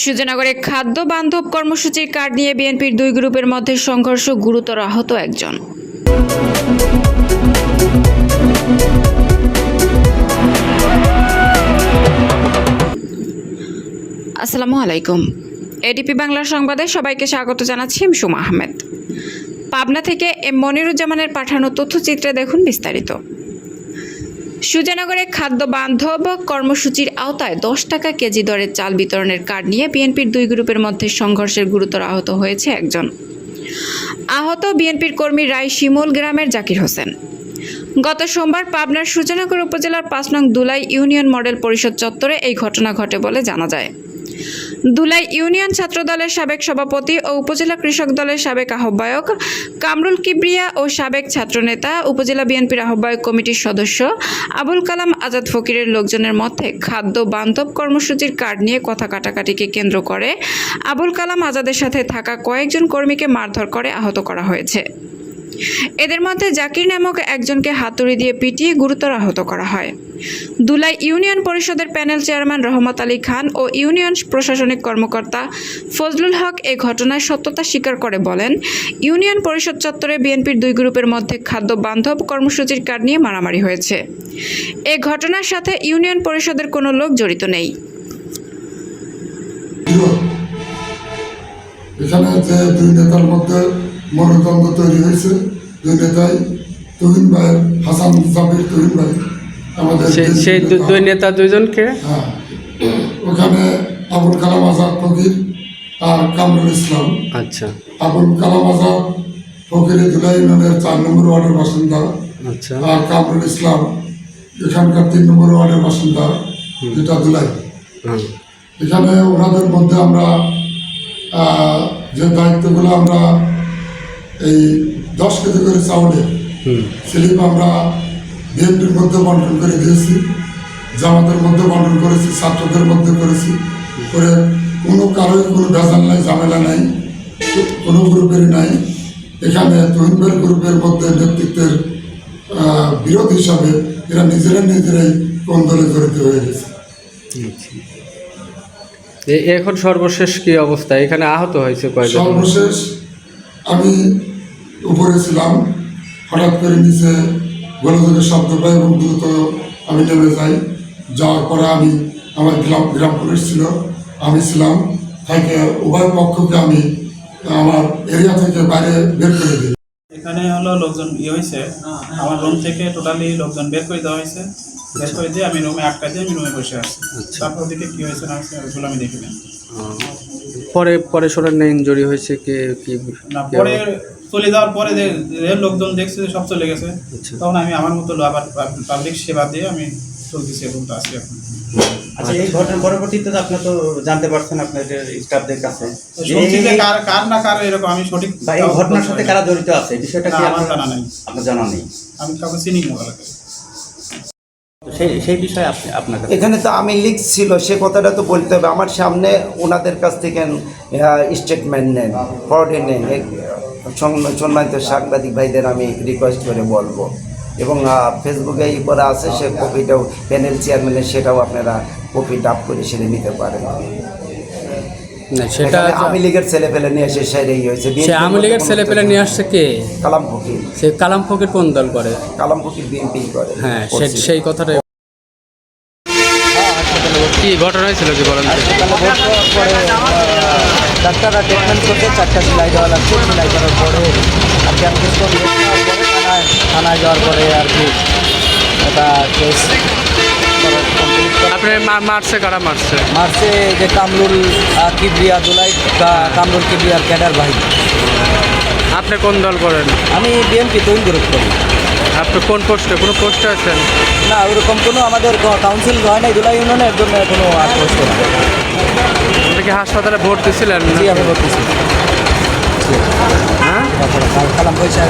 সুজনগরে খাদ্য বান্ধব কর্মসূচির কার্ড নিয়ে বিএনপির দুই গ্রুপের মধ্যে সংঘর্ষ, গুরুতর আহত একজন। আসসালামু আলাইকুম। এডিপি বাংলার সংবাদে সবাইকে স্বাগত জানাচ্ছি সুমা আহমেদ। পাবনা থেকে এম মনিরুজ্জামানের পাঠানো তথ্যচিত্রে দেখুন বিস্তারিত। সুজানগরে খাদ্য বান্ধব কর্মসূচির আওতায় দশ টাকা কেজি দরে চাল বিতরণের কার্ড নিয়ে বিএনপির দুই গ্রুপের মধ্যে সংঘর্ষের গুরুতর আহত হয়েছে একজন। আহত বিএনপির কর্মী রায় শিমুল গ্রামের জাকির হোসেন। গত সোমবার পাবনার সুজানগর উপজেলার পাঁচ নং দুলাই ইউনিয়ন মডেল পরিষদ চত্বরে এই ঘটনা ঘটে বলে জানা যায়। দুলাই ইউনিয়ন ছাত্র দলের সাবেক সভাপতি ও উপজেলা কৃষক দলের সাবেক আহ্বায়ক কামরুল কিবরিয়া ও সাবেক ছাত্রনেতা, উপজেলা বিএনপির আহ্বায়ক কমিটির সদস্য আবুল কালাম আজাদ ফকিরের লোকজনের মধ্যে খাদ্য বান্ধব কর্মসূচির কার্ড নিয়ে কথা কাটাকাটিকে কেন্দ্র করে আবুল কালাম আজাদের সাথে থাকা কয়েকজন কর্মীকে মারধর করে আহত করা হয়েছে। এদের মধ্যে জাকির নামক একজনকে হাতুড়ি দিয়ে পিটিয়ে গুরুতর আহত করা হয়। দুলাই ইউনিয়ন পরিষদের প্যানেল চেয়ারম্যান রহমত আলী খান ও ইউনিয়ন প্রশাসনিক কর্মকর্তা ফজলুল হক এ ঘটনায় সত্যতা স্বীকার করে বলেন, ইউনিয়ন পরিষদ চত্বরে বিএনপির দুই গ্রুপের মধ্যে খাদ্য বান্ধব কর্মসূচির কার্ড নিয়ে মারামারি হয়েছে। এ ঘটনার সাথে ইউনিয়ন পরিষদের কোনো লোক জড়িত নেই। এখানে যে দুই নেতার মধ্যে মনোদ্বন্দ্ব তৈরি হয়েছে। দুই নেতাই তহিন ভাই হাসান জাবির তুহিন ভাই আমাদের সেই দুই নেতা দুইজনকে হ্যাঁ। ওখানে আবুল কালাম আজাদ ফকির আর কামরুল ইসলাম। আচ্ছা। আবুল কালাম আজাদ ফকির জুলাই ইউনিয়নের চার নম্বর ওয়ার্ডের বাসিন্দা। আচ্ছা। আর কামরুল ইসলাম এখানকার তিন নম্বর ওয়ার্ডের বাসিন্দা। যেটা জুলাই। এখানে ওনাদের মধ্যে আমরা যে দায়িত্বগুলো আমরা এই দশ কেজি করে চাউলের হুম। স্লিপ আমরা বিএনপির মধ্যে বন্টন করে দিয়েছি জামাতের মধ্যে বন্টন করেছি ছাত্রদের মধ্যে করেছি করে কোনো কারোর কোনো ভেজাল নাই ঝামেলা নাই কোনো গ্রুপেরই নাই। এখানে তহিনবের গ্রুপের মধ্যে নেতৃত্বের বিরোধ হিসাবে এরা নিজেরা নিজেরাই কোন দলে জড়িত হয়ে গেছে। এখন সর্বশেষ কি অবস্থা? এখানে আহত হয়েছে সর্বশেষ আমি উপরে ছিলাম। হঠাৎ করে নিচে গোলযোগের শব্দ পাই এবং দ্রুত আমি নেমে যাই। যাওয়ার পরে আমি আমার গ্রাম গ্রাম পুলিশ ছিল আমি ছিলাম। থেকে উভয় পক্ষকে আমি আমার এরিয়া থেকে বাইরে বের করে দিই। এখানে হলো লোকজন ইয়ে হয়েছে। আমার রুম থেকে টোটালি লোকজন বের করে দেওয়া হয়েছে। বের করে দিয়ে আমি রুমে আটকা দিয়ে আমি রুমে বসে আছি। তারপর দিকে কি হয়েছে না হয়েছে ওগুলো আমি দেখি পরে পরে শোনেন না ইঞ্জুরি হয়েছে কে কি না পরে চলে যাওয়ার পরে যে যে লোকজন দেখছে যে সব চলে গেছে আচ্ছা। তখন আমি আমার মতো আবার পাবলিক সেবা দিয়ে আমি চলতেছি এবং তো আছি এখন। আচ্ছা এই ঘটনার পরবর্তীতে তো আপনি তো জানতে পারছেন আপনাদের স্টাফদের কাছে। কার কার না কার এরকম আমি সঠিক এই ঘটনার সাথে কারা জড়িত আছে? বিষয়টা কি আমার আপনার জানা নেই। আপনার জানা নেই? আমি কাউকে চিনি না এলাকায় সেই সেই বিষয়ে আপনি আপনার এখানে তো আমি লিখ ছিল সে কথাটা তো বলতে হবে। আমার সামনে ওনাদের কাছ থেকে স্টেটমেন্ট নেন ফরডে নেন। সম্মানিত সাংবাদিক ভাইদের আমি রিকোয়েস্ট করে বলব। এবং ফেসবুকে ই করা আছে সে কপিটাও প্যানেল চেয়ারম্যানের সেটাও আপনারা কপি ডাপ করে সেরে নিতে পারেন। না সেটা এখানে আওয়ামী লীগের ছেলে পেলে নিয়ে এসে সেরে হয়েছে। সে আওয়ামী লীগের ছেলে পেলে নিয়ে আসছে কে? কালাম ফকির সে কালাম ফকির কোন দল করে? কালাম ফকির বিএনপি করে। হ্যাঁ সেই কথাটাই কি ঘটনা হয়েছিল কি বলেন? ডাক্তাররা ট্রিটমেন্ট করতে চারটা সেলাই দেওয়া লাগছে সেলাই করার পরে আর কি আমি কিছুক্ষণ রেস্ট নেওয়ার পরে থানায় যাওয়ার পরে আর কি এটা কেস আপনি মারছে কারা মারছে? মার্চে যে কামরুল কিবরিয়া দুলাই কা- কামরুল কিবরিয়ার ক্যাডার ভাই। আপনি কোন দল করেন? আমি বিএনপি তৈরি গ্রুপ করি। আপনি কোন পোস্টে? কোনো পোস্টে আছেন? না ওরকম কোনো আমাদের কাউন্সিল হয় নাই দুলাই ইউনিয়নের জন্য কোনো না আপনি কি হাসপাতালে ভর্তি ছিলেন? জি আমি বলতেছি হ্যাঁ? কালাম পয়সা